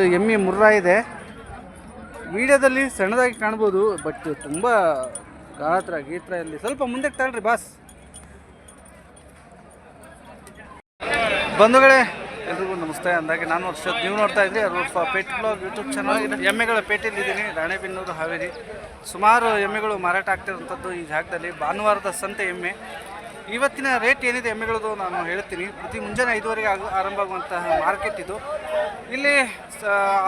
ಎಮ್ಮೆ ಮುರ್ರಾ ಇದೆ. ವಿಡಿಯೋದಲ್ಲಿ ಸಣ್ಣದಾಗಿ ಕಾಣ್ಬೋದು ಬಟ್ ತುಂಬ ಗಾತ್ರ, ಗೀತ್ರ ಇಲ್ಲಿ. ಸ್ವಲ್ಪ ಮುಂದಕ್ಕೆ ತಗೊಳ್ರಿ ಬಾಸ್. ಬಂಧುಗಳೇ, ಎಲ್ರಿಗೂ ನಮಸ್ತೆ. ಅಂದಾಗೆ ನಾನು ವರ್ಷ ನೀವು ನೋಡ್ತಾ ಇದ್ರಿ ರೂಫ್ ಪೇಟ್ ಬ್ಲಾಗ್ ಯೂಟ್ಯೂಬ್ ಚಾನಲ್ ಎಮ್ಮೆಗಳ ಪೇಟೆಯಲ್ಲಿದ್ದೀನಿ, ರಾಣೆಬೆನ್ನೂರು ಹಾವೇರಿ. ಸುಮಾರು ಎಮ್ಮೆಗಳು ಮಾರಾಟ ಆಗ್ತಿರುವಂಥದ್ದು ಈ ಜಾಗದಲ್ಲಿ. ಭಾನುವಾರದ ಸಂತೆ ಎಮ್ಮೆ. ಇವತ್ತಿನ ರೇಟ್ ಏನಿದೆ ಎಮ್ಮೆಗಳದು ನಾನು ಹೇಳ್ತೀನಿ. ಪ್ರತಿ ಮುಂಜಾನೆ ಐದುವರೆಗೆ ಆಗ ಆರಂಭ ಆಗುವಂತಹ ಮಾರ್ಕೆಟ್ ಇದು. ಇಲ್ಲಿ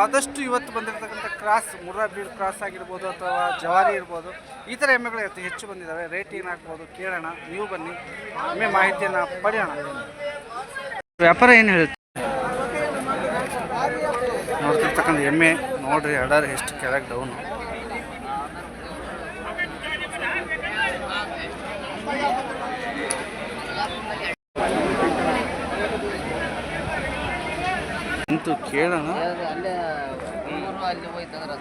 ಆದಷ್ಟು ಇವತ್ತು ಬಂದಿರತಕ್ಕಂಥ ಕ್ರಾಸ್, ಮುರ್ರಾ ಬೀಡ್ ಕ್ರಾಸ್ ಆಗಿರ್ಬೋದು ಅಥವಾ ಜವಾರಿ ಇರ್ಬೋದು, ಈ ಥರ ಎಮ್ಮೆಗಳು ಇವತ್ತು ಹೆಚ್ಚು ಬಂದಿದ್ದಾವೆ ರೇಟ್ ಏನಾಗ್ಬೋದು ಕೇಳೋಣ. ನೀವು ಬನ್ನಿ. ಎಮ್ಮೆ ಮಾಹಿತಿಯನ್ನು ಪಡೆಯೋಣ. ವ್ಯಾಪಾರ ಏನು ಹೇಳುತ್ತೆ ನೋಡ್ತಿರ್ತಕ್ಕಂಥ ಎಮ್ಮೆ ನೋಡ್ರಿ, ಅಡರ್ ಎಷ್ಟು ಕೆಳಗೆ ಡೌನು ಅಂತೂ ಕೇಳೋಣ. ಅಲ್ಲೇ ಊರು ಅಲ್ಲಿ ಹೋಯ್ತಂದ್ರೆ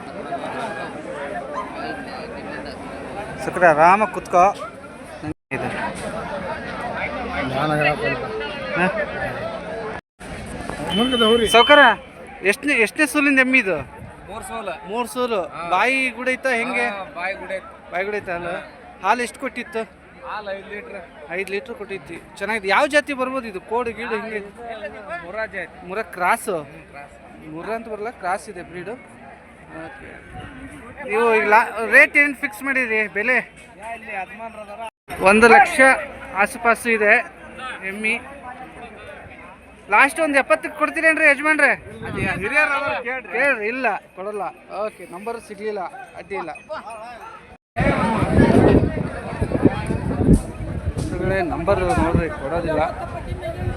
ಸಕ್ರೆ ಆರಾಮ ಕುತ್ಕೋ ಇದೆ? ಸೌಕರ ಎಷ್ಟನೇ ಎಷ್ಟನೇ ಸೂಲಿಂದ ಎಮ್ಮಿ ಇದು? ಮೂರು ಸೋಲು. ಮೂರು ಸೂಲು. ಬಾಯಿ ಗುಡೈತಾ ಹೆಂಗೆ? ಬಾಯಿ ಗುಡೈತ ಬಾಯಿ ಕೂಡ ಐತ ಅಲ್ಲ? ಹಾಲು ಎಷ್ಟು ಕೊಟ್ಟಿತ್ತು? ಹಾಲು ಐದು ಲೀಟ್ರ್ ಐದು ಲೀಟ್ರ್ ಕೊಟ್ಟಿತ್ತು ಚೆನ್ನಾಗಿದೆ. ಯಾವ ಜಾತಿ ಬರ್ಬೋದು ಇದು? ಕೋಡು ಗೀಡು ಹಿಂಗೆ? ಮುರಾಜ್ ಜಾತಿ. ಮುರ ಕ್ರಾಸು? ಮುರ ಅಂತ ಬರಲ್ಲ ಕ್ರಾಸ್ ಇದೆ ಬ್ರೀಡು. ಓಕೆ. ನೀವು ಈಗ ರೇಟ್ ಏನು ಫಿಕ್ಸ್ ಮಾಡಿದ್ರಿ? ಬೆಲೆ? ಒಂದು ಲಕ್ಷ ಆಸುಪಾಸು ಇದೆ. ಎಮ್ಮಿ. ಲಾಸ್ಟ್ ಒಂದು ಎಪ್ಪತ್ತಕ್ಕೆ ಕೊಡ್ತೀರೇನ್ರಿ ಯಜಮಾನ್ರೆ? ಹಿರಿಯರು ಇಲ್ಲ ಕೊಡಲ್ಲ. ಓಕೆ ನಂಬರ್ ಸಿಗ್ಲಿಲ್ಲ ಅಡ್ಡಿ ಇಲ್ಲ. ನಂಬರ್ ನೋಡ್ರಿ, ಕೊಡೋದಿಲ್ಲ.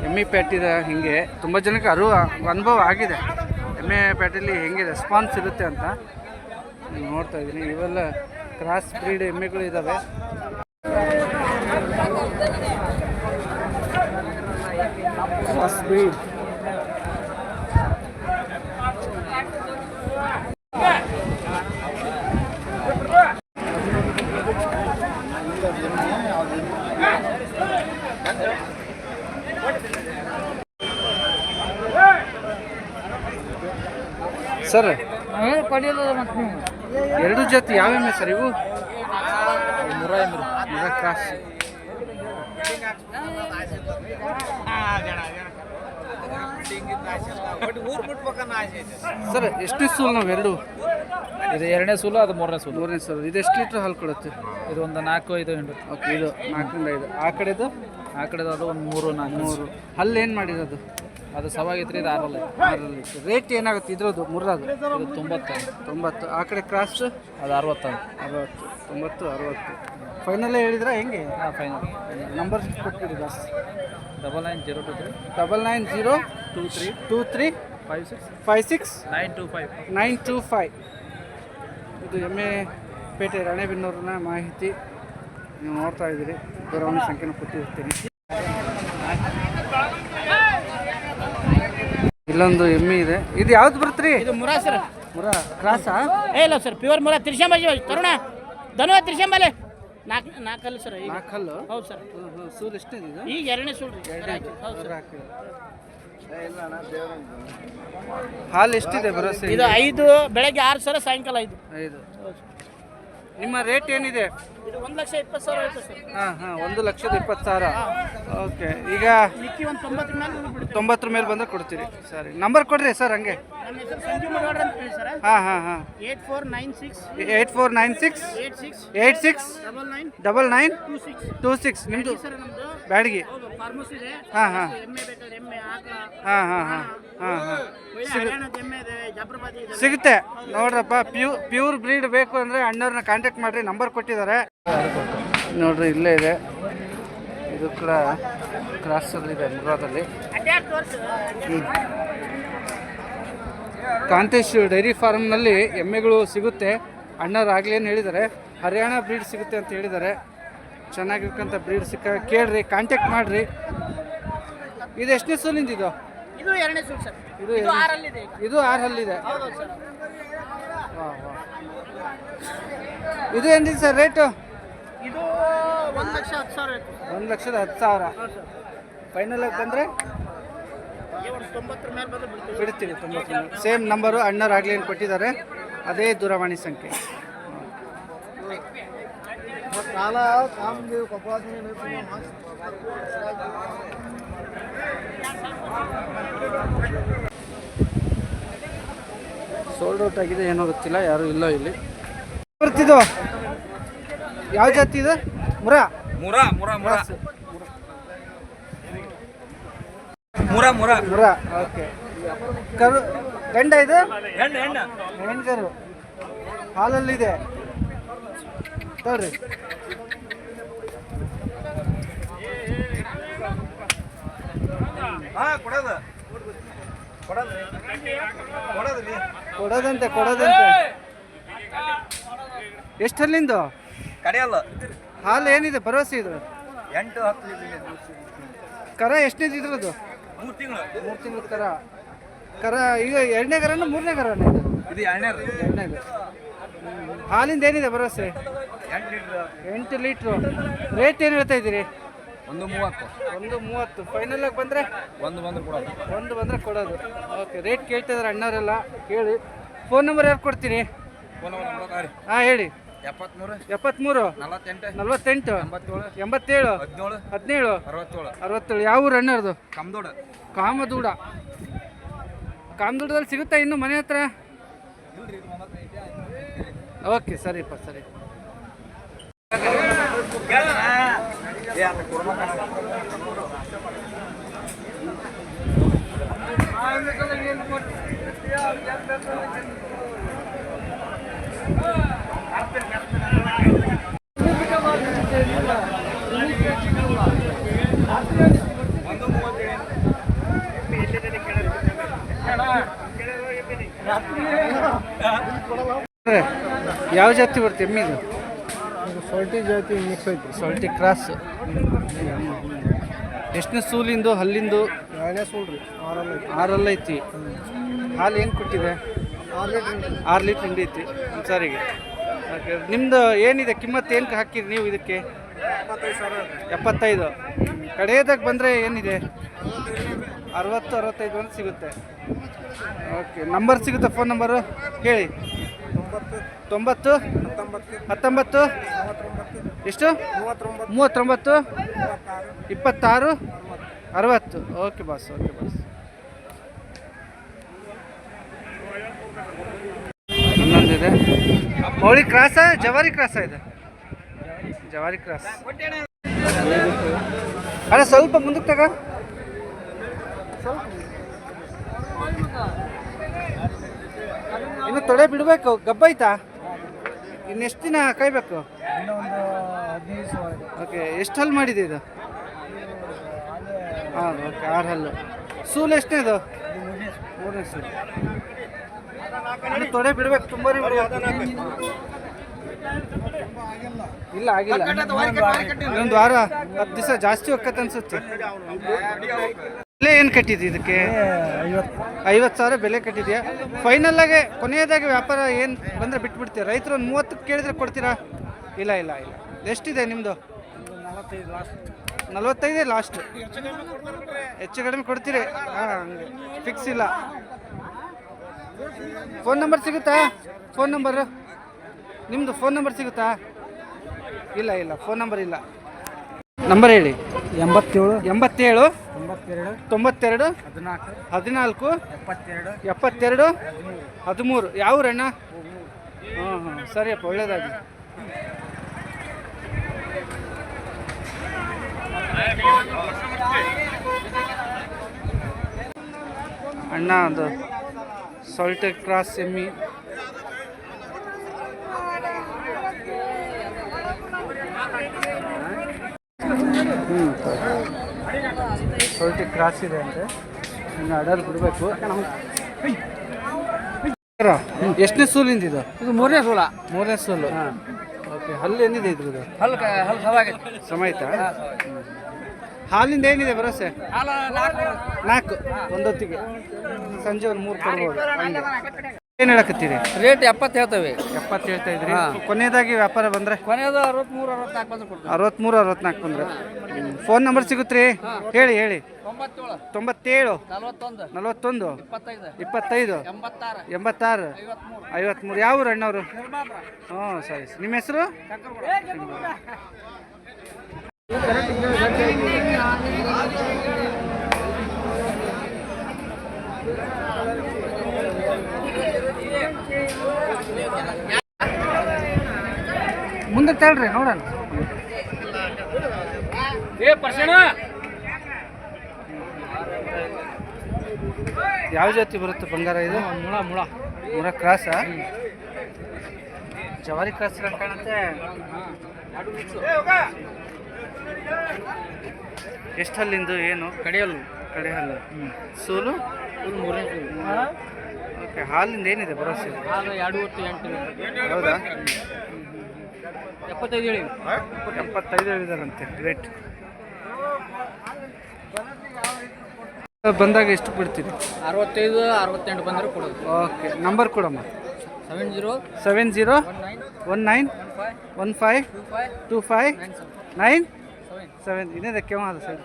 ಎಮ್ಮೆ ಪೇಟಿದ ಹಿಂಗೆ, ತುಂಬ ಜನಕ್ಕೆ ಅರಿವು, ಅನುಭವ ಆಗಿದೆ. ಎಮ್ಮೆ ಪ್ಯಾಟಲ್ಲಿ ಹೆಂಗೆ ರೆಸ್ಪಾನ್ಸ್ ಇರುತ್ತೆ ಅಂತ ನೋಡ್ತಾ ಇದ್ದೀನಿ. ಇವೆಲ್ಲ ಕ್ರಾಸ್ ಬ್ರೀಡ್ ಎಮ್ಮೆಗಳು ಇದ್ದಾವೆ ಕ್ರಾಸ್ ಬ್ರೀಡ್ ಸರ್? ಪಡೆಯಲ್ಲ ಮತ್ತೆ ನೀವು. ಎರಡು ಜೊತೆ ಯಾವ್ಯಾವ ಸರ್ ಇವು? ಮುರ ಕ್ರಾಸ್ ಸರ್ ಎಷ್ಟು ಸೂಲ್ ನಾವು ಎರಡು? ಇದು ಎರಡನೇ ಸೂಲು ಅದು ಮೂರನೇ ಸೂಲು. ಮೂರನೇ ಸೂಲು. ಇದು ಎಷ್ಟು ಲೀಟ್ರ್ ಹಾಲು ಕೊಡುತ್ತೆ? ಇದು ಒಂದು ನಾಲ್ಕು ಐದು ಎಂಟು. ಓಕೆ ಇದು ನಾಲ್ಕರಿಂದ ಐದು. ಆ ಕಡೆದು? ಆ ಕಡೆದು ಅದು ಒಂದು ಮೂರು ನಾಲ್ಕು. ಮೂರು. ಹಲ್ಲು ಏನು ಮಾಡಿರೋದು? ಅದು ಸವಾಗೈತ್ರಿ ಇದು ಆರಲ್ಲ. ಆರಲ್ಲಿ. ರೇಟ್ ಏನಾಗುತ್ತೆ ಇದ್ರದ್ದು ಮುರ್ರದು ಇದು ತೊಂಬತ್ತು. ತೊಂಬತ್ತು. ಆ ಕಡೆ ಕ್ರಾಸ್ ಅದು ಅರವತ್ತು. ಅರವತ್ತು. ತೊಂಬತ್ತು ಅರವತ್ತು. ಫೈನಲ್ಲೇ ಹೇಳಿದ್ರೆ ಹೆಂಗೆ? ಹಾಂ ಫೈನಲ್ ನಂಬರ್ ಕೊಟ್ಟಿರಿ bus double nine zero two three double nine zero two three two three five six five six nine two five nine two five ಇದು ಎಂ ಎ ಪೇಟೆ ರಾಣೆಬೆನ್ನೂರಿನ ಮಾಹಿತಿ. ನೀವು ನೋಡ್ತಾ ಇದ್ದೀರಿ. ದೂರವಾಣಿ ಸಂಖ್ಯೆನ ಕೊಟ್ಟಿರ್ತೀನಿ. ಇಲ್ಲೊಂದು ಎಮ್ಮಿ ಇದೆ. ಇದು ಯಾವ್ದು ಬರುತ್ತೆ ಇದು ಮುರಾ ಸರ್. ಮುರಾ ಕ್ರಾಸಾ? ಏ ಇಲ್ಲ ಸರ್ ಪ್ಯೂರ್ ಮುರಾ. ತಿರ್ಸಂಬ ತರುಣ. ಧನ್ಯವಾದ ತಿರ್ಶಾಂಬಲೆ ನಾಲ್ಕು ನಾಲ್ಕಲ್ಲ ಸರ್ ಈಗ. ನಾಲ್ಕಲ್ಲು ಹೌದು ಸರ್. ಸೂರು ಎಷ್ಟಿದೆ ಇದು? ಈಗ ಎರಡನೇ ಸೂರು ಹೌದು ಸರ್. ಹಾಲು ಎಷ್ಟಿದೆ ಭರವಸೆ ಇದು ಐದು ಬೆಳಗ್ಗೆ ಆರು ಸರ ಸಾಯಂಕಾಲ ಐದು. ಐದು. ನಿಮ್ಮ ರೇಟ್ ಏನಿದೆ? ಇದು ಒಂದು ಲಕ್ಷ ಇಪ್ಪತ್ತು ಸಾವಿರ ಆಯ್ತು ಸರ್? ಹಾಂ ಹಾಂ ಒಂದು ಲಕ್ಷದ ಇಪ್ಪತ್ತು ಸಾವಿರ. ಓಕೆ ಈಗ ಮಿಕ್ಕಿ ಒಂದು ತೊಂಬತ್ತರ ಮೇಲೆ ತೊಂಬತ್ತರ ಬಂದರೆ ಕೊಡ್ತೀರಿ. ಸರಿ ನಂಬರ್ ಕೊಡ್ರಿ ಸರ್ ಹಂಗೆ. ನನ್ನ ಹೆಸರು ಸಂಜೀವ್ ಮುಡವಾಡ್ರ ಅಂತ ಹೇಳಿ ಸರ್. ಹಾಂ ಹಾಂ ಹಾಂ. Eight four nine six. Eight four nine six. Eight six. Eight six. Double nine. Double nine. Two six. Two six. ನಿಮ್ಮದು ಸರ್ ನಮ್ಮದು ಬ್ಯಾಡಗಿ. ಹೌದು ಫಾರ್ಮಸ್ ಇದೆ. ಹಾಂ ಹಾಂ. ಎಮ್ಮೆ ಬೇಕಾದ್ರೆ ಎಮ್ಮೆ ಆಕಳ ಹಾಂ ಹಾಂ ಹಾಂ. ಹಾಂ ಹಾಂ. ಒಳ್ಳೆ ಹರಿಯಾಣದ ಎಮ್ಮೆ ಇದೆ ಜಾಫ್ರಾಬಾದಿ ಇದೆ. ಸಿಗುತ್ತೆ. ನೋಡ್ರಪ್ಪ ಪ್ಯೂ ಪ್ಯೂರ್ ಬ್ರೀಡ್ ಬೇಕು ಅಂದರೆ ಅಣ್ಣವ್ರನ್ನ ಕಾಂಟ್ಯಾಕ್ಟ್ ಮಾಡಿರಿ ನಂಬರ್ ಕೊಟ್ಟಿದ್ದಾರೆ. ನೋಡ್ರಿ ಇಲ್ಲೇ ಇದೆ. ಇದು ಕೂಡ ಕ್ರಾಸ್ ಮುರಾದಲ್ಲಿ ಅಡ್ಯಾಕ್ ತೋರ್ಸು ಕಾಂತೇಶ್ ಡೈರಿ ಫಾರ್ಮ್ನಲ್ಲಿ ಎಮ್ಮೆಗಳು ಸಿಗುತ್ತೆ. ಅಣ್ಣರಾಗಲಿ ಆಗ್ಲೇ ಏನು ಹೇಳಿದ್ದಾರೆ ಹರಿಯಾಣ ಬ್ರೀಡ್ ಸಿಗುತ್ತೆ ಅಂತ ಹೇಳಿದ್ದಾರೆ ಚೆನ್ನಾಗಿರ್ಕಂಥ ಬ್ರೀಡ್ ಸಿಕ್ಕ ಕೇಳ್ರಿ ಕಾಂಟ್ಯಾಕ್ಟ್ ಮಾಡಿರಿ. ಇದು ಎಷ್ಟನೇ ಸೂ ಇದು? ಇದು ಇದು ಇದು ಇದು ಆರು ಹಲ್ಲಿದೆ ಇದು ಏನಿದೆ ಸರ್ ರೇಟು ಇದು ಒಂದು ಲಕ್ಷ ಹತ್ತು ಸಾವಿರ ಆಯ್ತು. ಒಂದು ಲಕ್ಷದ ಹತ್ತು ಸಾವಿರ. ಫೈನಲ್ ಆಗಿ ಬಂದರೆ? ಬಿಡ್ತೀವಿ. ತೊಂಬತ್ತು ಸೇಮ್ ನಂಬರು ಅಣ್ಣರು ಆಗಲಿ ಏನು ಕೊಟ್ಟಿದ್ದಾರೆ. ಅದೇ ದೂರವಾಣಿ ಸಂಖ್ಯೆ. ಸೋಲ್ಡ್ ಔಟ್ ಆಗಿದೆ ಏನೋ ಗೊತ್ತಿಲ್ಲ ಯಾರು ಇಲ್ಲ ಇಲ್ಲಿ. ಬರ್ತಿದ್ದು ಯಾವ ಜಾತಿ ಇದು? ಮುರಾ? ಮುರ ಮುರ ಮುರ. ಮುರ. ಮುರ ಮುರಾ. ಓಕೆ. ಕರು ಗಂಡ ಇದು? ಹೆಣ್ಣು ಹೆಣ್ಣು ಹೆಣ್ಗರು. ಹಾಲಲ್ಲಿದೆ. ತೋರಿ ಹಾ ಕೊಡೋದು. ಕೊಡೋದಂತೆ ಕೊಡೋದಂತೆ. ಎಷ್ಟಲ್ಲಿಂದು ಕಡೆಯಲ್ಲ. ಹಾಲು ಏನಿದೆ? ಭರವಸೆ ಇದು ಎಂಟು ಹತ್ತು ಕರ ಎಷ್ಟು ಇದ್ರದ್ದು? ಮೂರು ತಿಂಗಳು. ಮೂರು ತಿಂಗಳ ಕರ. ಕರ ಈಗ ಎರಡನೇ ಕರನ ಮೂರನೇ ಕರನ ಇದು? ಇದು ಎರಡನೇ ಎರಡನೇದು ಹಾಲಿಂದ ಏನಿದೆ ಭರವಸೆ? ಎಂಟು ಲೀಟ್ರ್. ರೇಟ್ ಏನು ಹೇಳ್ತಾ ಇದ್ದೀರಿ? ಒಂದು ಮೂವತ್ತು. ಒಂದು ಮೂವತ್ತು. ಫೈನಲ್ ಆಗಿ ಬಂದರೆ? ಒಂದು ಬಂದು ಕೊಡೋದು. ಒಂದು ಬಂದರೆ ಕೊಡೋದು. ಓಕೆ ರೇಟ್ ಕೇಳ್ತಿದ್ದಾರೆ ಅಣ್ಣವರೆಲ್ಲ. ಕೇಳಿ. ಫೋನ್ ನಂಬರ್ ಯಾರು ಕೊಡ್ತೀನಿ? ಫೋನ್ ನಂಬರ್ ಹಾಂ ಹೇಳಿ. ಎಪ್ಪತ್ತ್ಮೂರು ಎಪ್ಪತ್ಮೂರು. ನಲವತ್ತೆಂಟು? ನಲವತ್ತೆಂಟು. ಎಂಬತ್ತೇಳು? ಎಂಬತ್ತೇಳು. ಹದಿನೇಳು? ಹದಿನೇಳು. ಅರವತ್ತೇಳು. ಅರವತ್ತೇಳು. ಯಾವ ಊರು ಅಣ್ಣವ್ರದ್ದು ಕಮ್ದೋಡು ಕಾಮದೂಡ ಕಾಮದೂಡದಲ್ಲಿ ಸಿಗುತ್ತಾ ಇನ್ನು ಮನೆ ಹತ್ರ? ಓಕೆ ಸರಿಪ್ಪ ಸರಿ. ಯಾವ ಜಾತಿ ಬರುತ್ತೆ ಎಮ್ಮಿದು ಸೊಲ್ಟಿ ಜಾತಿ ಮಿಕ್ಸ್ ಐತಿ. ಸೊಲ್ಟಿ ಕ್ರಾಸ್. ಎಷ್ಟನೇ ಸೂಲಿಂದು ಹಲ್ಲಿಂದು? ಎರಡನೇ ಸೂಲ್ ರೀ ಆರಲ್ಲ ಐತಿ. ಆರಲ್ಲ ಐತಿ. ಹಾಲು ಏನು ಕೊಟ್ಟಿದೆ? ಆರು ಲೀಟ್ರ್ ಹಿಂಡಿ. ಐತಿ. ಸಾರಿಗೆ ನಿಮ್ದು ನಿಮ್ಮದು ಏನಿದೆ? ಕಿಮ್ಮತ್ತು ಏನು ಹಾಕಿರಿ ನೀವು ಇದಕ್ಕೆ? ಎಪ್ಪತ್ತೈದು ಕಡೆಯದಾಗ ಬಂದರೆ ಏನಿದೆ? ಅರವತ್ತು ಅರವತ್ತೈದು ಒಂದು ಸಿಗುತ್ತೆ. ಓಕೆ ನಂಬರ್ ಸಿಗುತ್ತೆ ಫೋನ್ ನಂಬರು ಹೇಳಿ. ತೊಂಬತ್ತು ತೊಂಬತ್ತು ಹತ್ತೊಂಬತ್ತು ಎಷ್ಟು? ಮೂವತ್ತೊಂಬತ್ತು ಇಪ್ಪತ್ತಾರು ಅರವತ್ತು. Okay boss okay boss. ಇನ್ನೊಂದಿದೆ. ಮೌಳಿ ಕ್ರಾಸ ಜವಾರಿ ಕ್ರಾಸ ಇದೆ. ಜವಾರಿ ಕ್ರಾಸ್. ಅಲ್ಲ ಸ್ವಲ್ಪ ಮುಂದಕ್ಕೆ ತಗ. ಇನ್ನು ತೊಡೆ ಬಿಡಬೇಕು ಗಬ್ಬೈತಾ? ಇನ್ನೆಷ್ಟು ದಿನ ಕಾಯ್ಬೇಕು? ಓಕೆ ಎಷ್ಟು ಹಲ್ಲು ಮಾಡಿದೆ ಇದು? ಹಾಂ ಓಕೆ ಆರು ಹಲ್ಲು. ಸೂಲ್ ಎಷ್ಟನೇ ಇದು? ಮೂರನೇ ಸೂಲ್. ತೊಡೆ ಬಿಡ್ಬೇಕು ತುಂಬ ಇಲ್ಲ ಆಗಿಲ್ಲ. ಇನ್ನೊಂದು ವಾರ ಹತ್ತು ದಿವಸ ಜಾಸ್ತಿ ಹೋಗತ್ತೆ ಅನ್ಸುತ್ತೆ. ಬೆಲೆ ಏನು ಕಟ್ಟಿದ್ದು ಇದಕ್ಕೆ? ಐವತ್ತು ಸಾವಿರ ಬೆಲೆ ಕಟ್ಟಿದೆಯಾ? ಫೈನಲ್ ಆಗಿ ಕೊನೆಯದಾಗಿ ವ್ಯಾಪಾರ ಏನು ಬಂದರೆ ಬಿಟ್ಬಿಡ್ತೀರಾ ರೈತರು ಒಂದು ಮೂವತ್ತಕ್ಕೆ ಕೇಳಿದ್ರೆ ಕೊಡ್ತೀರಾ? ಇಲ್ಲ ಇಲ್ಲ ಇಲ್ಲ. ಎಷ್ಟಿದೆ ನಿಮ್ಮದು ನಲವತ್ತೈದು ಲಾಸ್ಟ್ ನಲ್ವತ್ತೈದೇ ಲಾಸ್ಟ್ ಹೆಚ್ಚು ಕಡಿಮೆ ಕೊಡ್ತೀರಿ. ಹಾಂ ಹಂಗೆ. ಫಿಕ್ಸ್ ಇಲ್ಲ. ಫೋನ್ ನಂಬರ್ ಸಿಗುತ್ತಾ? ಫೋನ್ ನಂಬರು ನಿಮ್ಮದು ಫೋನ್ ನಂಬರ್ ಸಿಗುತ್ತಾ? ಇಲ್ಲ ಇಲ್ಲ. ಫೋನ್ ನಂಬರ್ ಇಲ್ಲ. ನಂಬರ್ ಹೇಳಿ. ಎಂಬತ್ತೇಳು. ಎಂಬತ್ತೇಳು? ತೊಂಬತ್ತೆರಡು ತೊಂಬತ್ತೆರಡು ಹದಿನಾಲ್ಕು ಹದಿನಾಲ್ಕು ಎಪ್ಪತ್ತೆರಡು ಎಪ್ಪತ್ತೆರಡು ಹದಿಮೂರು. ಯಾವ ಅಣ್ಣ ಹಾಂ ಹಾಂ ಸರಿಯಪ್ಪ ಒಳ್ಳೇದಾಗಿ ಅಣ್ಣ ಅದು ಸಾಲ್ಟ್ ಕ್ರಾಸ್ ಎಮ್ಮಿ. ಹ್ಞೂ ಸಾಲ್ಟೆ ಕ್ರಾಸ್ ಇದೆ ಅಂತೆ. ಇನ್ನು ಅಡರ್ ಬಿಡಬೇಕು. ಎಷ್ಟನೇ ಸೂಲಿಂದ ಇದು? ಇದು ಮೂರನೇ ಸೂಲ. ಮೂರನೇ ಸೋಲು. ಓಕೆ ಹಲ್ಲು ಏನಿದೆ ಇದ್ರದ್ದು? ಹಲ್ಲು ಹಲ್ ಸವಾಗೈತಿ ಸಮಯ ಆಯ್ತಾ? ಹಾಲಿಂದ ಏನಿದೆ ಭರವಸೆ? ಹಾಲು ನಾಲ್ಕು. ಒಂದೊತ್ತಿಗೆ. ಸಂಜೆ ಒಂದು ಮೂರು ಕೊಡ್ಬೋದು. ಏನು ಹೇಳಕತ್ತೀರಿ? ರೇಟ್ ಎಪ್ಪತ್ತು ಹೇಳ್ತೇವೆ. ಎಪ್ಪತ್ತು ಹೇಳ್ತಾ ಇದ್ರಿ. ಕೊನೆಯದಾಗಿ ವ್ಯಾಪಾರ ಬಂದ್ರೆ? ಕೊನೆಯದು ಅರವತ್ತ್ಮೂರು ಅರವತ್ನಾಲ್ಕು ಬಂದ್ರೆ ಕೊಡ್ತೇವೆ. ಅರವತ್ತ್ಮೂರು ಅರವತ್ನಾಲ್ಕು ಬಂದ್ರೆ. ಫೋನ್ ನಂಬರ್ ಸಿಗುತ್ತ್ರಿ ಹೇಳಿ ಹೇಳಿ. ತೊಂಬತ್ತೇಳು. ತೊಂಬತ್ತೇಳು. ನಲವತ್ತೊಂದು. ನಲವತ್ತೊಂದು. ಇಪ್ಪತ್ತೈದು. ಇಪ್ಪತ್ತೈದು. ಎಂಬತ್ತಾರು. ಎಂಬತ್ತಾರು. ಐವತ್ಮೂರು. ಐವತ್ಮೂರು. ಯಾವ ಊರು ಅಣ್ಣವರು? ಹ್ಞೂ ಸರಿ ನಿಮ್ಮ ಹೆಸರು? ಮುಂದೆ ತಳ್ರಿ ನೋಡೋಣ. ಯಾವ ಜಾತಿ ಬರುತ್ತೆ ಬಂಗಾರ ಇದು? ಮುಳ ಮುಳ. ಮುಳ ಕ್ರಾಸ ಜವಾರಿ ಕ್ರಾಸ್ ಕಾಣುತ್ತೆ. ಎಷ್ಟು ಹಲ್ಲಿಂದು ಏನು? ಕಡೆಯಲ್ಲು ಕಡೆ ಹಲ್ಲು. ಸೂಲು? ಮೂರನೇ ಓಕೆ ಹಾಲಿಂದ ಏನಿದೆ ಭರವಸೆ? ಆಗ ಎರಡು ಹೊತ್ತು ಎಂಟು. ಹೌದಾ? ಎಪ್ಪತ್ತೈದು ಹೇಳಿ. ಎಪ್ಪತ್ತೈದು ಹೇಳಿದಾರಂತೆ ರೇಟ್ ಬಂದಾಗ ಎಷ್ಟು ಬಿಡ್ತೀರಿ ಅರವತ್ತೈದು ಅರವತ್ತೆಂಟು ಬಂದರೆ ಕೊಡೋದು. ಓಕೆ ನಂಬರ್ ಕೊಡಮ್ಮ. Seven zero seven zero one nine one five two five nine seven. ಇದೇ ಕೆಮ್ಮ ಅದ ಸರ್.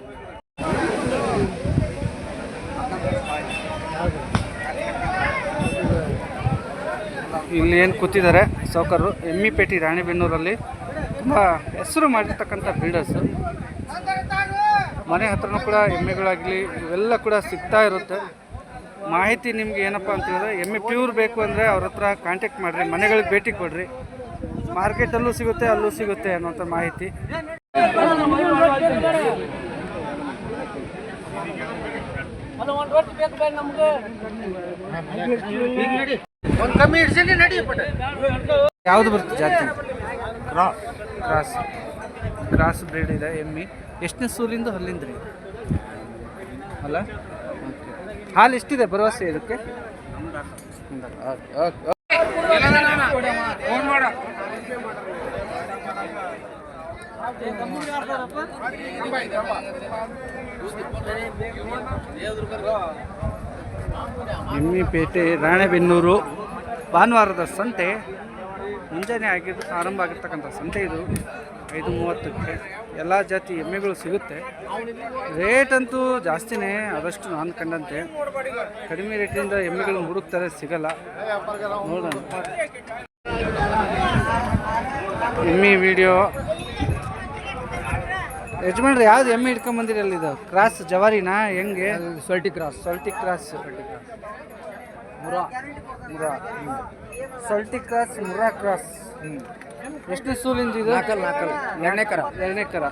ಇಲ್ಲಿ ಏನು ಕೂತಿದ್ದಾರೆ ಸೌಕರು. ಎಮ್ಮಿಪೇಟೆ ರಾಣಿಬೆನ್ನೂರಲ್ಲಿ. ತುಂಬ ಹೆಸರು ಮಾಡಿರ್ತಕ್ಕಂಥ ಬಿಲ್ಡರ್ಸು ಮನೆ ಹತ್ರನೂ ಕೂಡ ಎಮ್ಮೆಗಳಾಗಲಿ ಇವೆಲ್ಲ ಕೂಡ ಸಿಗ್ತಾ ಇರುತ್ತೆ. ಮಾಹಿತಿ ನಿಮ್ಗೆ ಏನಪ್ಪ ಅಂತೇಳಿದ್ರೆ ಎಮ್ಮೆ ಪ್ಯೂರ್ ಬೇಕು ಅಂದರೆ ಅವ್ರ ಹತ್ರ ಕಾಂಟ್ಯಾಕ್ಟ್ ಮಾಡಿರಿ ಮನೆಗಳಿಗೆ ಭೇಟಿ ಕೊಡ್ರಿ. ಮಾರ್ಕೆಟಲ್ಲೂ ಸಿಗುತ್ತೆ ಅಲ್ಲೂ ಸಿಗುತ್ತೆ ಅನ್ನೋಂಥ ಮಾಹಿತಿ. ಯಾವುದು ಬರುತ್ತೆ ಜಾತಿ? ಕ್ರಾಸ್ ಕ್ರಾಸ್ ಬ್ರೀಡ್ ಇದೆ ಎಮ್ಮಿ. ಎಷ್ಟನೇ ಸೂಲಿಂದ ಹಲ್ಲಿಂದ ರೀ? ಅಲ್ಲ. ಹಾಲು ಎಷ್ಟಿದೆ ಭರವಸೆ ಇದಕ್ಕೆ? ಓಕೆ, ಪೇಟೆ ರಾಣೆಬೆನ್ನೂರು. ಭಾನುವಾರದ ಸಂತೆ ಮುಂಜಾನೆ ಆಗಿದ್ದು ಆರಂಭ ಆಗಿರ್ತಕ್ಕಂಥ ಸಂತೆ ಇದು. ಐದು ಮೂವತ್ತಕ್ಕೆ ಎಲ್ಲ ಜಾತಿ ಎಮ್ಮೆಗಳು ಸಿಗುತ್ತೆ. ರೇಟ್ ಅಂತೂ ಜಾಸ್ತಿನೇ ಆದಷ್ಟು ನಾನು ಕಂಡಂತೆ. ಕಡಿಮೆ ರೇಟಿಂದ ಎಮ್ಮೆಗಳು ಹುಡುಕ್ತಾರೆ ಸಿಗಲ್ಲ. ನೋಡೋಣ. ಎಮ್ಮಿ ವಿಡಿಯೋ ಯಜಮಾನ್ರಿ ಯಾವ್ದು ಎಮ್ಮೆ ಹಿಡ್ಕೊಂಬಂದಿರಲ್ಲ ಇದು? ಕ್ರಾಸ್ ಜವಾರಿನಾ? ಹೆಂಗೆ? ಸೊಲ್ಟಿ ಕ್ರಾಸ್ ಸೊಲ್ಟಿ ಕ್ರಾಸ್ ಮುರಾ. ಮುರಾ. ಸೊಲ್ಟಿ ಕ್ರಾಸ್ ಮುರಾ ಕ್ರಾಸ್. ಎಷ್ಟನೇ ಸೂಲಿಂದ ಇದು? ನಾಲ್ಕಲ್ ನಾಲ್ಕಲ್. ಎರಡನೇ ಕರ. ಎರಡನೇ ಕರ.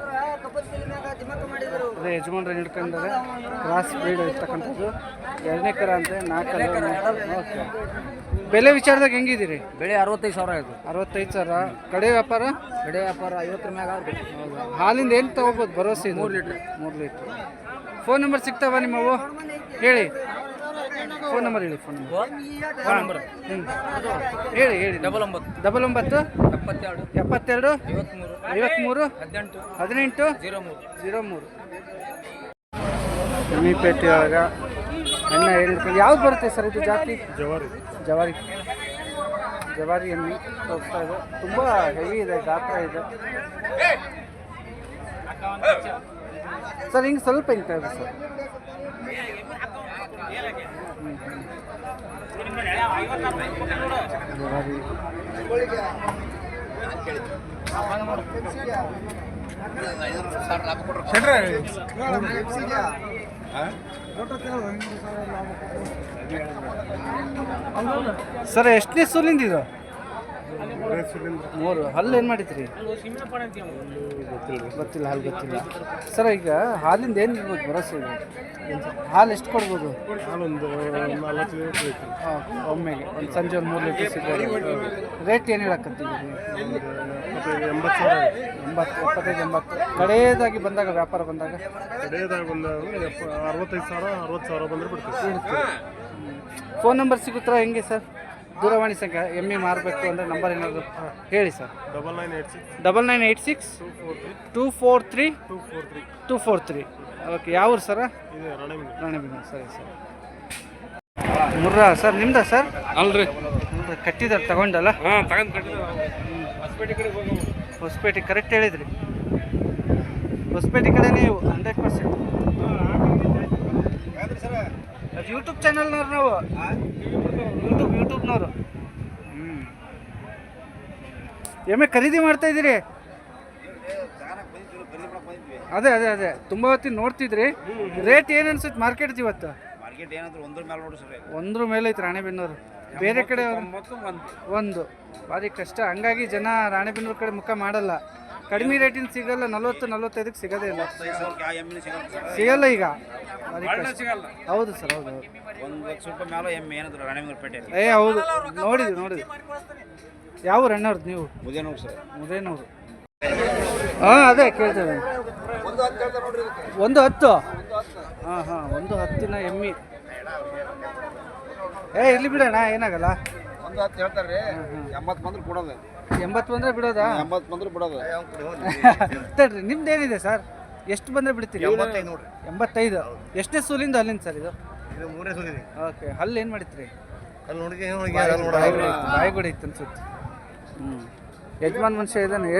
ಅದೇ ಯಜಮಾನ್ರು ಹಿಡ್ಕೊಂಡಾರೆ ಕ್ರಾಸ್ ಬ್ರೀಡ್ ಇರ್ತಕ್ಕಂಥದ್ದು. ಎರಡನೇ ಕರ ಅಂದರೆ ನಾಲ್ಕಲ್ಲ ಓಕೆ. ಬೆಲೆ ವಿಚಾರದಾಗ ಹೆಂಗಿದ್ದೀರಿ? ಬೆಳೆ ಅರವತ್ತೈದು ಸಾವಿರ ಆಯಿತು. ಅರವತ್ತೈದು ಸಾವಿರ. ಕಡೆ ವ್ಯಾಪಾರ? ಕಡೆ ವ್ಯಾಪಾರ ಐವತ್ತರ ಮ್ಯಾಗ ಹಾಲಿಂದ ಏನು ತೊಗೋಬೋದು ಭರವಸೆ ಮೂರು ಲೀಟ್ರ್. ಮೂರು ಲೀಟ್ರ್. ಫೋನ್ ನಂಬರ್ ಸಿಗ್ತಾವ ನಿಮ್ಮವು? ಹೇಳಿ. ಫೋನ್ ನಂಬರ್ ಹೇಳಿ ಫೋನ್ ನಂಬರ್ ಹ್ಞೂ ಹೇಳಿ ಹೇಳಿ. ಡಬಲ್ ಒಂಬತ್ತು. ಡಬಲ್ ಒಂಬತ್ತು. ಎಪ್ಪತ್ತೆರಡು. ಎಪ್ಪತ್ತೆರಡು. ಐವತ್ಮೂರು. ಹದಿನೆಂಟು. ಹದಿನೆಂಟು. ಜೀರೋ ಮೂರು ಜೀರೋ ಮೂರು ಎಮ್ಮಿಪೇಟೆ ಎಣ್ಣೆ ಏನು ಹಿಡ್ಕೊಂಡು ಯಾವ್ದು ಬರುತ್ತೆ ಸರ್ ಇದು ಜಾತಿ? ಜವಾರಿ. ಜವಾರಿ. ಜವಾರಿ ಎಣ್ಣೆ ತೋರಿಸ್ತಾ ಇದೆ. ತುಂಬ ಹೆವಿ ಇದೆ ಗಾತ್ರ ಇದೆ. ಸರ್ ಹಿಂಗೆ ಸ್ವಲ್ಪ ಹಿಂಗೆ ಇದೆ ಸರ್. ಸರ್ ಎಷ್ಟು ದಿವಸ ಇದು? ಮೂರು. ಹಲ್ಲು ಏನು ಮಾಡಿದ್ರಿ? ಗೊತ್ತಿಲ್ಲ ಹಾಲು ಗೊತ್ತಿಲ್ಲ. ಸರ್ ಈಗ ಹಾಲಿಂದ ಏನು ಇರ್ಬೋದು ಭರೋಸೆ ಇದೆ? ಹಾಲು ಎಷ್ಟು ಕೊಡ್ಬೋದು? ಒಮ್ಮೆಗೆ ಒಂದು ಸಂಜೆ ಒಂದು ಮೂರು ಲೀಟರ್ ಸಿಗ್ಬೋದು. ರೇಟ್ ಏನು ಹೇಳಕತ್ತಿದ್ದೀರಿ ಎಂಬತ್ತು ಎಪ್ಪತ್ತೈದು ಎಂಬತ್ತು. ಕಡೆಯದಾಗಿ ಬಂದಾಗ ವ್ಯಾಪಾರ ಬಂದಾಗ? ಕಡೆಯದಾಗಿ ಬಂದಾಗ ಅರವತ್ತೈದು ಸಾವಿರ ಅರವತ್ತು ಸಾವಿರ ಬಂದರೆ ಬಿಡ್ತೀವಿ. ಫೋನ್ ನಂಬರ್ ಸಿಗುತ್ತಾ? ಹೆಂಗೆ ಸರ್? ದೂರವಾಣಿ ಸಂಖ್ಯೆ ಎಮ್ಮೆ ಮಾರಬೇಕು ಅಂದರೆ ನಂಬರ್ ಏನಾದರೂ ಹೇಳಿ sir. Double nine eight six double nine eight six two four three two four three two four three two four three okay ಯಾವ ಊರು ಸರ? ಇದೆ ರಾಣೆಬೆನ್ನೂರು ಸರಿ ಸರ್. ಮುರ್ರಾ ಸರ್ ನಿಮ್ದ ಸರ್? ಅಲ್ರಿ. ಕಟ್ಟಿದಾರೆ ತಗೊಂಡಲ್ಲ? ಹಾಂ ತಗೊಂಡ್ ಹೊಸಪೇಟೆ ಕಡೆ ಹೋಗೋ ಹೊಸಪೇಟೆ ಕರೆಕ್ಟ್ ಹೇಳಿದ್ರಿ. ಹೊಸಪೇಟೆ ಕಡೆನೇ ಹಂಡ್ರೆಡ್ ಪರ್ಸೆಂಟ್ ಯೂಟ್ಯೂಬ್ ಚಾನಲ್ನವ್ರು ನಾವು. ಯೂಟ್ಯೂಬ್ ಯೂಟ್ಯೂಬ್ನವರು ಹ್ಞೂ ಎಮ್ಮೆ ಖರೀದಿ ಮಾಡ್ತಾ ಇದ್ದೀರಿ? ಅದೇ ಅದೇ ಅದೇ. ತುಂಬ ಹೊತ್ತಿ ನೋಡ್ತಿದ್ರಿ. ರೇಟ್ ಏನು ಅನ್ಸುತ್ತೆ ಮಾರ್ಕೆಟ್ ಇವತ್ತು? ಮಾರ್ಕೆಟ್ ಏನಂದ್ರೆ ಒಂದ್ರ ಮೇಲೆ ನೋಡ್ರಿ ಸರ್ ಒಂದ್ರ ಮೇಲೆ ಐತೆ ರಾಣೆಬೆನ್ನೂರು ಬೇರೆ ಕಡೆ ಒಂದು. ಭಾರಿ ಕಷ್ಟ. ಹಂಗಾಗಿ ಜನ ರಾಣೆಬೆನ್ನೂರು ಕಡೆ ಮುಖ ಮಾಡಲ್ಲ. ಕಡಿಮೆ ರೇಟಿನ ಸಿಗಲ್ಲ ನಲವತ್ತು ನಲವತ್ತೈದಕ್ಕೆ ಸಿಗೋದೇ ಇಲ್ಲ. ಸಿಗಲ್ಲ ಈಗ. ಹೌದು ಸರ್ ಹೌದು ಹೌದು. ಒಂದು ಲಕ್ಷ ರೂಪಾಯಿ ಮೇಲೆ ಎಮ್ಮೆ ಏನಂದ್ರೆ ರಾಣೆಬೆನ್ನೂರು ಪೇಟೆ ಏ ಹೌದು. ನೋಡಿದ್ವಿ ನೋಡಿದ್ವಿ. ಯಾವ ರನ್ನವ್ರದ್ದು ನೀವು? ಮುದೇನೂರು ಸರ್. ಮುದೇನೂರು. ಹಾಂ ಅದೇ ಕೇಳ್ತೇವೆ ಒಂದು ಹತ್ತು? ಹಾಂ ಹಾಂ ಒಂದು ಹತ್ತಿನ ಎಮ್ಮಿ. ಏ ಇಲ್ಲಿ ಬಿಡೋಣ ಏನಾಗಲ್ಲ. ಒಂದು ಹತ್ತು ಹೇಳ್ತಾರೆ ಎಂಬತ್ತು ಬಂದ್ರೆ ಕೊಡೋದು ಎಂಬತ್ತು ಬಂದ್ರೆ ಬಿಡೋದಾ? ಎಂಬತ್ತು ಬಂದ್ರೆ ಬಿಡೋದು. ತಡ್ರಿ ನಿಮ್ದು ಏನಿದೆ ಸರ್? ಎಷ್ಟು ಬಂದ್ರೆ ಬಿಡ್ತೀರಿ? ಎಂಬತ್ತೈದು ನೋಡ್ರಿ. ಎಂಬತ್ತೈದು. ಎಷ್ಟನೇ ಸೂಲಿಂದ ಅಲ್ಲಿಂದ ಸರ್ ಇದು? ಇದು ಮೂರೇ ಸೂಲಿದೆ. ಓಕೆ ಹಲ್ಲು ಏನು ಮಾಡಿತ್ರಿ ಅಲ್ಲಿ ನೋಡಿ ಬಾಯಿಗುಡಿ ಇತ್ತು ಅನ್ಸುತ್ತೆ. ಹ್ಞೂ ಯಜಮಾನ್ ಮನುಷ್ಯ ಇದ್ದಾನೆ.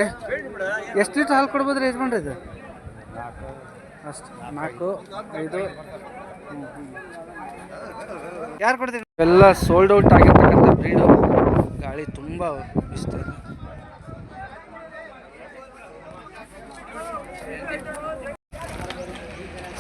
ಎಷ್ಟು ಲೀಟ್ರ್ ಹಾಲು ಕೊಡ್ಬೋದ್ರಿ ಯಜಮಾನ್ರಿ ಇದು? ಅಷ್ಟು ನಾಲ್ಕು ಐದು. ಯಾರು ಕೊಡ್ತೀರಿ? ಎಲ್ಲ ಸೋಲ್ಡ್ ಔಟ್ ಆಗಿರ್ತಕ್ಕಂಥ ಬ್ರೀಡು ಗಾಳಿ ತುಂಬ ಇದೆ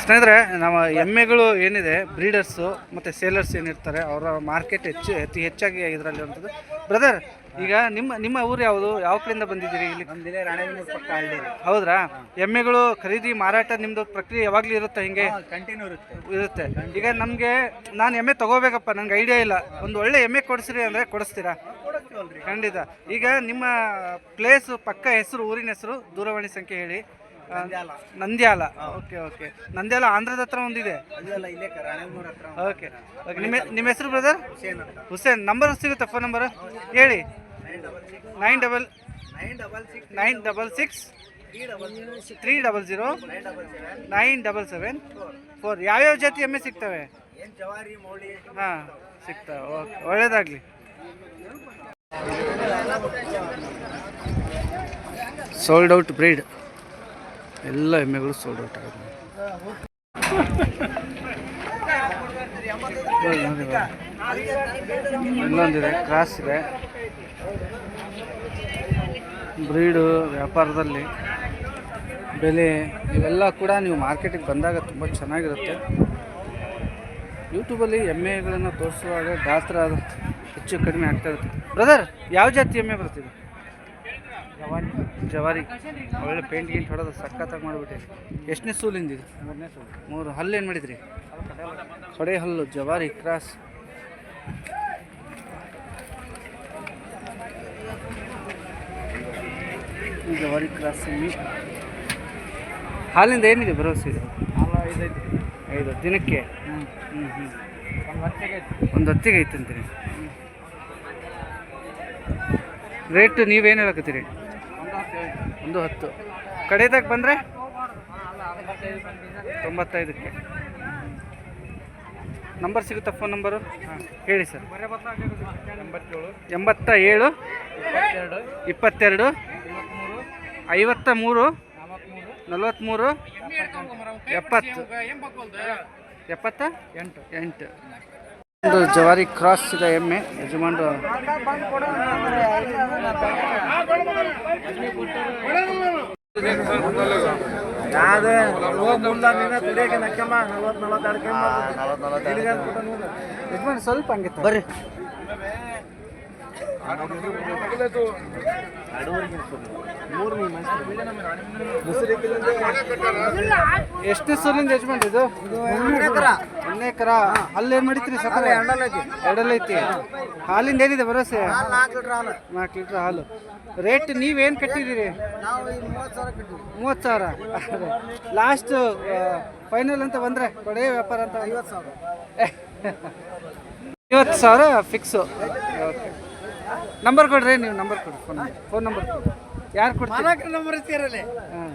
ಸ್ನೇಹಿತರೆ, ನಮ್ಮ ಎಮ್ಮೆಗಳು ಏನಿದೆ ಬ್ರೀಡರ್ಸು ಮತ್ತು ಸೇಲರ್ಸ್ ಏನಿರ್ತಾರೆ, ಅವರ ಮಾರ್ಕೆಟ್ ಹೆಚ್ಚು ಅತಿ ಹೆಚ್ಚಾಗಿ ಇದರಲ್ಲಿ ಇರುವಂಥದ್ದು. ಬ್ರದರ್ ಈಗ ನಿಮ್ಮ ನಿಮ್ಮ ಊರು ಯಾವುದು? ಯಾವ ಕಡೆಯಿಂದ ಬಂದಿದ್ದೀರಿ ಇಲ್ಲಿ? ನಮ್ದಿಲ್ಲೇ ರಾಣೆಬೆನ್ನೂರು ಪಕ್ಕ ಹಳ್ಳಿ ಹೌದ್ರಾ? ಎಮ್ಮೆಗಳು ಖರೀದಿ ಮಾರಾಟ ನಿಮ್ಮದು ಪ್ರಕ್ರಿಯೆ ಯಾವಾಗಲೂ ಇರುತ್ತೆ ಹಿಂಗೆ? ಕಂಟಿನ್ಯೂ ಇರುತ್ತೆ. ಇರುತ್ತೆ. ಈಗ ನಮಗೆ ನಾನು ಎಮ್ಮೆ ತಗೋಬೇಕಪ್ಪ ನನಗೆ ಐಡಿಯಾ ಇಲ್ಲ. ಒಂದು ಒಳ್ಳೆ ಎಮ್ಮೆ ಕೊಡಿಸ್ರಿ ಅಂದರೆ ಕೊಡಿಸ್ತೀರಾ? ಖಂಡಿತ. ಈಗ ನಿಮ್ಮ ಪ್ಲೇಸ್ ಪಕ್ಕ ಹೆಸರು ಊರಿನ ಹೆಸರು ದೂರವಾಣಿ ಸಂಖ್ಯೆ ಹೇಳಿ. ನಂದ್ಯಾಲ. Okay okay. ನಂದ್ಯಾಲ ಆಂಧ್ರದ ಹತ್ರ ಒಂದಿದೆ ಓಕೆ. ನಿಮ್ಮ ನಿಮ್ಮ ಹೆಸರು ಬ್ರದರ್ ಹುಸೇನ್ ನಂಬರ್ ಸಿಗುತ್ತೆ ಫೋನ್ ನಂಬರ್ ಹೇಳಿ. Nine double nine double six three double zero nine double seven four ಯಾವ್ಯಾವ ಜಾತಿ ಎಮ್ಮೆ ಸಿಗ್ತವೆ? ಹಾಂ ಸಿಗ್ತವೆ. ಓಕೆ. ಒಳ್ಳೇದಾಗಲಿ. ಸೋಲ್ಡ್ ಔಟ್ ಬ್ರೀಡ್ ಎಲ್ಲ ಎಮ್ಮೆಗಳು ಸೋಲ್ಡ್ ಔಟ್ ಆಗಿದೆ. ಇನ್ನೊಂದಿದೆ. ಕ್ರಾಸ್ ಇದೆ. ಬ್ರೀಡು, ವ್ಯಾಪಾರದಲ್ಲಿ ಬೆಲೆ ಇವೆಲ್ಲ ಕೂಡ ನೀವು ಮಾರ್ಕೆಟಿಗೆ ಬಂದಾಗ ತುಂಬ ಚೆನ್ನಾಗಿರುತ್ತೆ. ಯೂಟ್ಯೂಬಲ್ಲಿ ಎಮ್ಮೆಗಳನ್ನು ತೋರಿಸುವಾಗ ಗಾತ್ರ ಹೆಚ್ಚು ಕಡಿಮೆ ಆಗ್ತಾ ಇರುತ್ತೆ. ಬ್ರದರ್ ಯಾವ ಜಾತಿ ಎಮ್ಮೆ ಬರ್ತಿದೆ ಜವಾರಿ ಜವಾರಿ. ಒಳ್ಳೆ ಪೇಂಟ್ ಗೀಂಟ್ ಹೊಡೆದು ಸಕ್ಕತ್ತಾಗಿ ಮಾಡಿಬಿಟ್ಟೆ ಎಷ್ಟನೇ ಸೂಲಿಂದ ಇದು? ಮೂರನೇ ಸೂಲು ಮೂರು. ಹಲ್ಲು ಏನು ಮಾಡಿದ್ರಿ? ಕೊಡೆ ಹಲ್ಲು, ಜವಾರಿ, ಕ್ರಾಸ್. ಈ ಜವಾರಿ ಕ್ರಾಸ್ ಮೀಟ್ ಹಾಲಿಂದ ಏನಿದೆ ಭರವಸೆ ಇದೆ? ಐದು ದಿನಕ್ಕೆ? ಹ್ಞೂ ಹ್ಞೂ ಒಂದು ಹೊತ್ತಿಗೆ ಐತೆ. ಅಂತೀರಿ? ರೇಟ್ ನೀವೇನು ಹೇಳಕತ್ತೀರಿ? ಒಂದು ಹತ್ತು ಕಡೆದಾಗ ಬಂದರೆ? ತೊಂಬತ್ತೈದಕ್ಕೆ. ನಂಬರ್ ಸಿಗುತ್ತಾ ಫೋನ್ ನಂಬರು ಹಾಂ ಹೇಳಿ ಸರ್. ಎಂಬತ್ತ ಏಳು ಇಪ್ಪತ್ತೆರಡು. ಐವತ್ತ ಮೂರು ನಲವತ್ತ್ಮೂರು ಎಪ್ಪತ್ತು. ಎಪ್ಪತ್ತ? ಎಂಟು. ಎಂಟು. ಒಂದು ಜವಾರಿ ಕ್ರಾಸ್ ಇದೆ ಎಮ್ಮೆ ಯಜಮಾನ್ರು. ಯಜಮಾನ್ ಸ್ವಲ್ಪ ಹಂಗೆ ಬರ್ರಿ. ಎಷ್ಟು ಸೂಲಿಂದ ಯಜಮಾನ್ ಇದು? ಒಂದೇ ಎಕರ. ಅಲ್ಲಿ ಏನು ಮಾಡಿತ್ರಿ ಸಕ್ಕರೆ? ಎರಡಲ್ಲೈತಿ ಹಾಲಿಂದ ಏನಿದೆ ಭರವಸೆ? ನಾಲ್ಕು ಲೀಟ್ರ್ ಹಾಲು. ರೇಟ್ ನೀವೇನು ಕಟ್ಟಿದ್ದೀರಿ? ಮೂವತ್ತು ಸಾವಿರ ಲಾಸ್ಟ್ ಫೈನಲ್ ಅಂತ ಬಂದರೆ ಕೊಡೆ ವ್ಯಾಪಾರ ಅಂತ ಐವತ್ತು ಸಾವಿರ. ಫಿಕ್ಸ್ ಸಾವಿರ ಫಿಕ್ಸು ನಂಬರ್ ಕೊಡ್ರಿ ನೀವು ನಂಬರ್ ಕೊಡಿ ಫೋನ್ ಫೋನ್ ನಂಬರ್ ಕೊಡಿ. ಯಾರು ಕೊಡ್ತೀರಿ? ನಂಬರ್ ಇರ್ತೀರಲ್ಲ ಹಾಂ.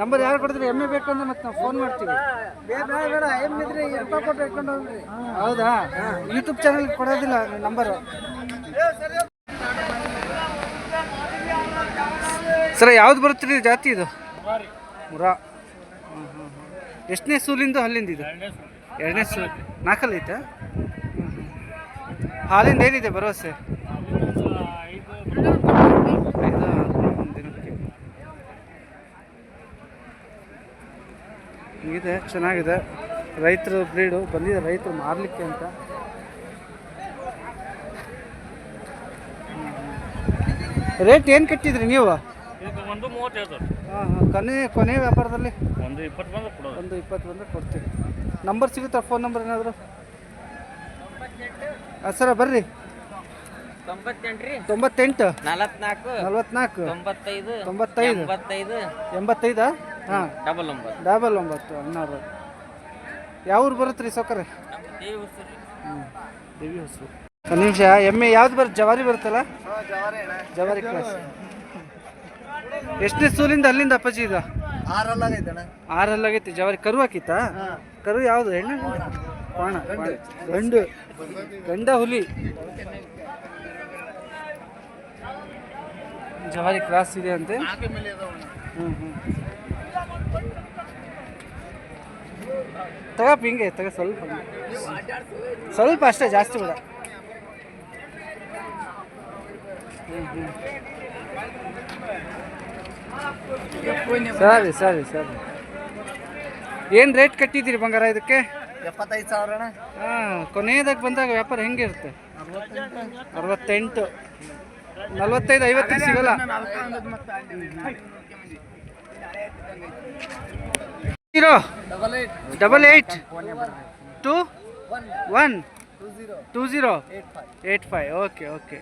ನಂಬರ್ ಯಾರು ಕೊಡ್ತೀರಿ? ಎಮ್ಮೆ ಬೇಕು ಅಂದ್ರೆ ಮತ್ತೆ ನಾವು ಫೋನ್ ಮಾಡ್ತೀವಿ. ಬೇಡ ಎಮ್ಮಿದ್ರೆ ಇದ್ರೆ ಕೊಟ್ಟು ಇಟ್ಕೊಂಡು ಹೋಗ್ರಿ. ಹೌದಾ? ಯೂಟ್ಯೂಬ್ ಚಾನಲ್ ಕೊಡೋದಿಲ್ಲ ನಂಬರು ಸರ್ ಯಾವ್ದು ಬರುತ್ತೆ ರೀ ಜಾತಿ ಇದು? ಮುರಾ. ಎಷ್ಟನೇ ಸೂಲಿಂದ ಅಲ್ಲಿಂದ ಇದು? ಎರಡನೇ ಸೂಲ್. ನಾಲ್ಕಲ್ಲಿ ಐತೆ? ಹಾಲಿಂದ ಏನಿದೆ ಭರವಸೆ ಐದು ಒಂದು ದಿನಕ್ಕೆ ಇದೆ ಚೆನ್ನಾಗಿದೆ. ರೈತರು ಬ್ರೀಡು ಬಂದಿದೆ ರೈತರು ಮಾರಲಿಕ್ಕೆ ಅಂತ. ರೇಟ್ ಏನು ಕಟ್ಟಿದ್ರಿ ನೀವು? ಒಂದು ಮೂವತ್ತು ಹೇಳ್ತಾರೆ ಹಾಂ ಕೊನೆ ಕೊನೆ ವ್ಯಾಪಾರದಲ್ಲಿ? ಒಂದು ಇಪ್ಪತ್ತು ಬಂದ್ರೆ ಕೊಡೋದು. ಒಂದು ಇಪ್ಪತ್ತು ಬಂದರೆ ಕೊಡ್ತೀವಿ. ನಂಬರ್ ಸಿಗುತ್ತಾ ಫೋನ್ ನಂಬರ್ ಏನಾದರೂ? ಹಾಂ ಸರ ಬರ್ರಿ. ತೊಂಬತ್ತೆಂಟು ರೀ ತೊಂಬತ್ತೆಂಟು. ನಲವತ್ನಾಲ್ಕು. ನಲ್ವತ್ನಾಲ್ಕು. ತೊಂಬತ್ತೈದು. ತೊಂಬತ್ತೈದು. ಎಂಬತ್ತೈದು. ಎಂಬತ್ತೈದಾ? ಹಾಂ. ಡಬಲ್ ಒಂಬತ್ತು. ಡಬಲ್ ಒಂಬತ್ತು ಅಣ್ಣಾರು ಯಾವ ಊರು ಬರುತ್ತೆ ರೀ. ಸೌಕರ್ಯ ಹ್ಞೂ ದೇವಿ ನಿಮಿಷ ಎಮ್ಮೆ ಯಾವ್ದು ಬರುತ್ತೆ ಜವಾರಿ ಬರುತ್ತಲ್ಲ? ಜವಾರಿ ಕ್ಲಾಸ್ ಎಷ್ಟನೇ ಸೂಲಿಂದ ಅಲ್ಲಿಂದ ಅಪ್ಪಾಜಿ ಇದು? ಆರಲ್ಲ ಆರಲ್ಲಾಗೈತಿ ಜವಾರಿ ಕರು ಹಾಕಿತ್ತಾ? ಕರು ಯಾವ್ದು ಹೆಣ್ಣು ಕೋಣ ಗಂಡು. ಗಂಡ. ಹುಲಿ. ಜವಾರಿ ಕ್ರಾಸ್ ಇದೆ ಅಂತೆ. ಹ್ಞೂ ಹ್ಞೂ ತಗಪ್ಪ ಹಿಂಗೆ ತಗ ಸ್ವಲ್ಪ. ಸ್ವಲ್ಪ ಅಷ್ಟೇ ಜಾಸ್ತಿ ಬೇಡ. ಸರಿ ಸರಿ ಸರಿ. ಏನು ರೇಟ್ ಕಟ್ಟಿದ್ದೀರಿ ಬಂಗಾರ ಇದಕ್ಕೆ? ಎಪ್ಪತ್ತೈದು ಸಾವಿರ ಹಾಂ ಕೊನೆಯದಾಗ ಬಂದಾಗ ವ್ಯಾಪಾರ ಹೆಂಗಿರುತ್ತೆ? ಅರವತ್ತೆಂಟು. ನಲ್ವತ್ತೈದು ಐವತ್ತೈದು ಸಿಗಲ್ಲ? Zero double double eight two one two zero eight five okay okay